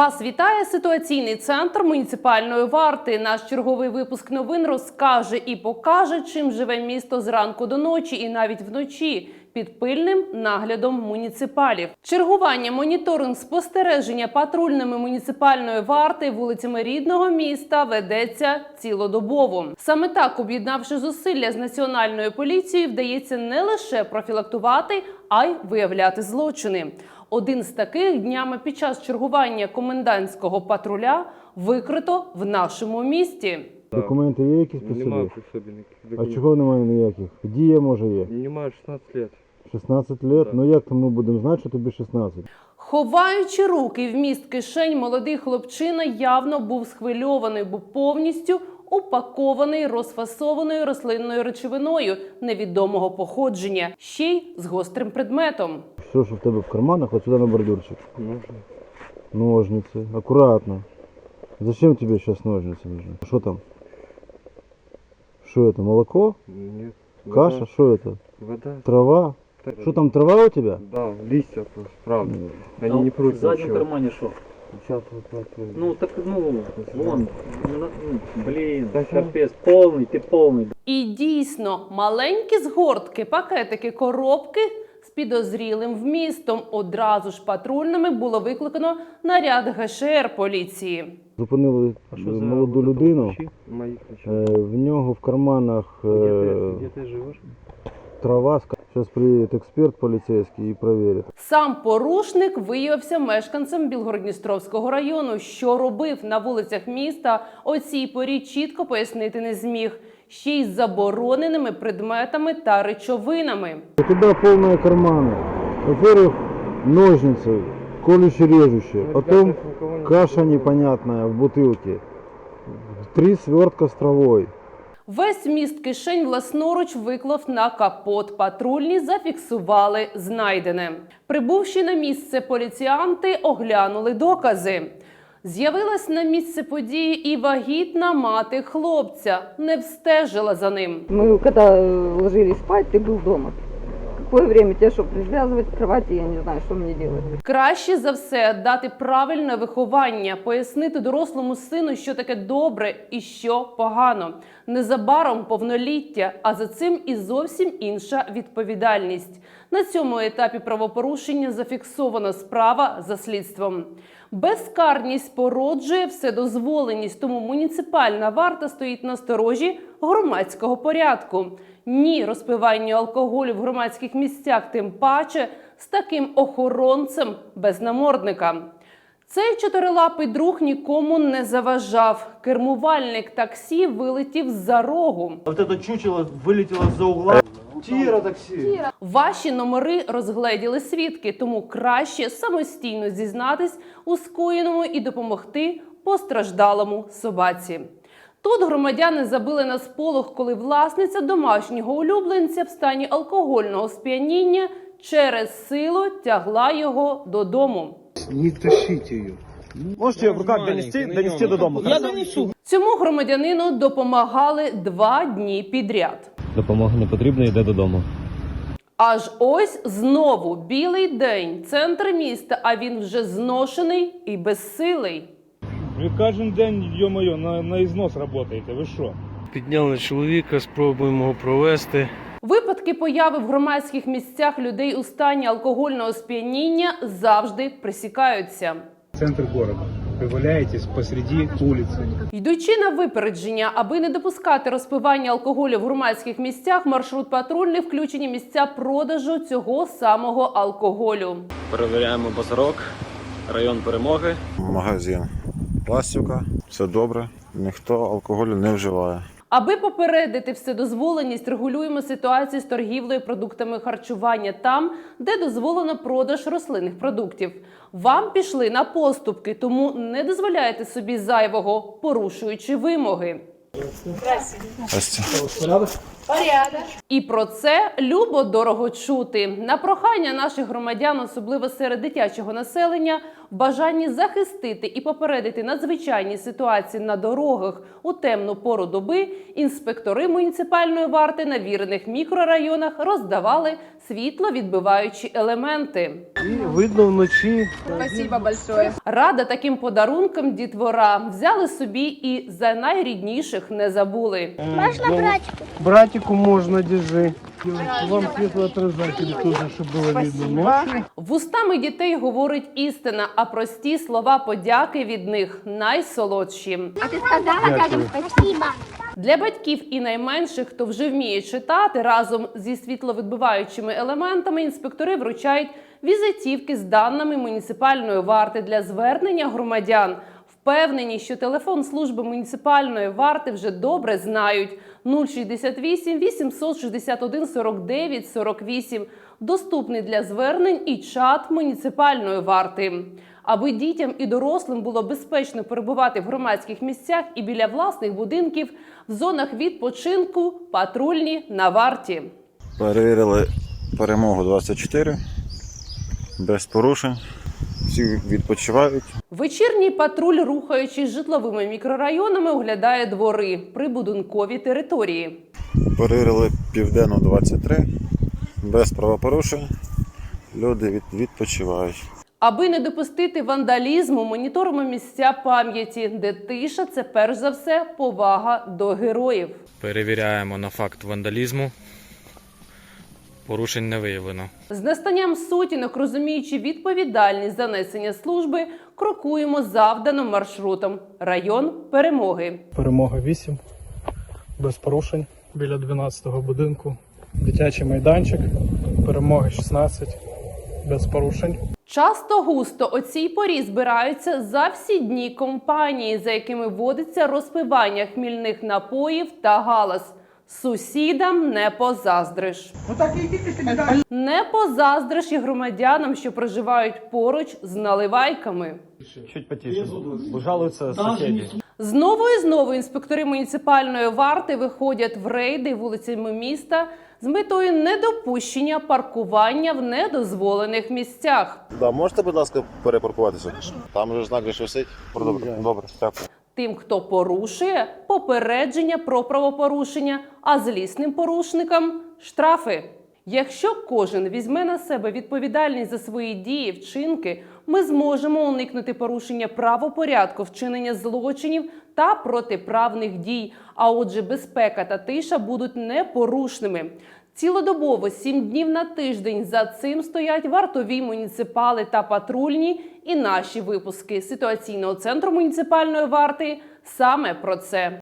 Вас вітає ситуаційний центр муніципальної варти. Наш черговий випуск новин розкаже і покаже, чим живе місто зранку до ночі, і навіть вночі. Під пильним наглядом муніципалів, чергування, моніторинг, спостереження патрульними муніципальної варти вулицями рідного міста ведеться цілодобово. Саме так, об'єднавши зусилля з національною поліцією, вдається не лише профілактувати, а й виявляти злочини. Один з таких днями під час чергування комендантського патруля викрито в нашому місті. Документи є якісь при собі? при собі ніяких А чого немає ніяких? Дія може є. Немає 16 лет. 16 лет? Так. Ну як то ми будемо знати, що тобі 16? Ховаючи руки в міст кишень, молодий хлопчина явно був схвильований, бо повністю упакований розфасованою рослинною речовиною невідомого походження, ще й з гострим предметом Все, що в тебе в карманах, от сюди на бордюрчик. Нужно. Ножниці. Акуратно. Зачем тебе сейчас ножницы нужны? Что там? Что это, молоко? Нет. Каша? Вода. Что это? Вода. Трава? Так, Что там, трава у тебя? Да, листья просто, правда. Они А не В прут заднем ничего. кармане что? Сейчас вот так вот. Ну так ну вон, ну, на- ну, блин, Да щас. капец, полный, ты полный. І дійсно, маленькі згортки, пакетики, коробки з підозрілим вмістом. Одразу ж патрульними було викликано наряд ГШР поліції. Зупинили е, молоду людину. Мои ключи. Е, В нього в карманах Где ты, е, где ты живешь? трава. Сейчас приедет эксперт полицейский и проверит. Сам порушник виявився мешканцем Білгородністровського району. Що робив на вулицях міста, о цій порі чітко пояснити не зміг. Ще й з забороненими предметами та речовинами. У тебя полные карманы. Во-первых, ножницы, колюще режущие. Ну, Потом ребята, никого не каша трогай. непонятная в бутылке. Три свертка с травой. Весь міст кишень власноруч виклав на капот. Патрульні зафіксували знайдене. Прибувши на місце поліціянти, оглянули докази. З'явилась на місце події і вагітна мати хлопця, не встежила за ним. Мы когда э, ложились спать, ты был дома. Какое время тебе, чтобы привязывать к кровати, я не знаю, что мне делать. Краще за все дати правильне виховання, пояснити дорослому сину, що таке добре і що погано. Незабаром повноліття, а за цим і зовсім інша відповідальність. На цьому етапі правопорушення зафіксована справа за слідством. Безкарність породжує вседозволеність, тому муніципальна варта стоїть на сторожі громадського порядку. Ні розпиванню алкоголю в громадських місцях, тим паче з таким охоронцем без намордника. Цей чотирилапий друг нікому не заважав. Кермувальник таксі вилетів за рогу. Вот это чучело вылетело за угла. Тира такси. Ваші номери розгледіли свідки, тому краще самостійно зізнатись у скоєному і допомогти постраждалому собаці. Тут громадяни забили на сполох, коли власниця домашнього улюбленця в стані алкогольного сп'яніння через силу тягла його додому. Можете ее в руках донести, донести до дома? Я донесу. Цьому громадянину допомагали два дні підряд. Допомога не потрібна, йде додому. Аж ось знову білий день, центр міста, а він вже зношений і безсилий. Ви кожен день, йо-моє, на, на ізнос працюєте, ви що? Підняли чоловіка, спробуємо його провести. Випадки появи в громадських місцях людей у стані алкогольного сп'яніння завжди пресікаються. Центр города. Ви валяєтесь посреди вулиці. Йдучи на випередження, аби не допускати розпивання алкоголю в громадських місцях, маршрут патрульний включені місця продажу цього самого алкоголю. Перевіряємо базарок, район перемоги. Магазин пластика, все добре, ніхто алкоголю не вживає. Аби попередити вседозволеність, регулюємо ситуацію з торгівлею продуктами харчування там, де дозволено продаж рослинних продуктів. Вам пішли на поступки, тому не дозволяйте собі зайвого, порушуючи вимоги. Здрасте. І про це любо дорого чути. На прохання наших громадян, особливо серед дитячого населення, в бажанні захистити і попередити надзвичайні ситуації на дорогах у темну пору доби, інспектори муніципальної варти на вірених мікрорайонах роздавали світловідбиваючі елементи. Видно вночі. Рада таким подарункам дітвора взяли собі і за найрідніших не забули. Братику можна держи. Вам світлоотражатель теж, щоб було видно. Вустами дітей говорить істина, а прості слова подяки від них найсолодші. Для батьків і найменших, хто вже вміє читати, разом зі світловідбиваючими елементами інспектори вручають візитівки з даними муніципальної варти для звернення громадян. Впевнені, що телефон служби муніципальної варти вже добре знають 068 861 49 48. Доступний для звернень і чат муніципальної варти. Аби дітям і дорослим було безпечно перебувати в громадських місцях і біля власних будинків, в зонах відпочинку патрульні на варті. Перевірили перемогу 24 без порушень. Всі відпочивають. Вечірній патруль, рухаючись житловими мікрорайонами, оглядає двори прибудинкові території. Перевірили південну 23 без правопорушень. Люди від, відпочивають. Аби не допустити вандалізму, моніторимо місця пам'яті, де тиша це перш за все повага до героїв. Перевіряємо на факт вандалізму. Порушень не виявлено. З настанням сутінок, розуміючи відповідальність за несення служби, крокуємо завданим маршрутом район перемоги. Перемога 8. Без порушень. Біля 12-го будинку. Дитячий майданчик. Перемоги 16. Без порушень. Часто густо о цій порі збираються за всі дні компанії, за якими водиться розпивання хмільних напоїв та галас. Сусідам не позаздриш. Не позаздриш і громадянам, що проживають поруч з наливайками. Чуть потише. Бо жалуються сусіди. Знову і знову інспектори муніципальної варти виходять в рейди вулицями міста з метою недопущення паркування в недозволених місцях. Да, можете, будь ласка, перепаркуватися? Там же знак висить. Добре, добре, дякую. Тим, хто порушує, попередження про правопорушення, а злісним порушникам штрафи. Якщо кожен візьме на себе відповідальність за свої дії, вчинки, ми зможемо уникнути порушення правопорядку, вчинення злочинів та протиправних дій. А отже, безпека та тиша будуть непорушними. Цілодобово сім днів на тиждень за цим стоять вартові муніципали та патрульні. І наші випуски ситуаційного центру муніципальної варти саме про це.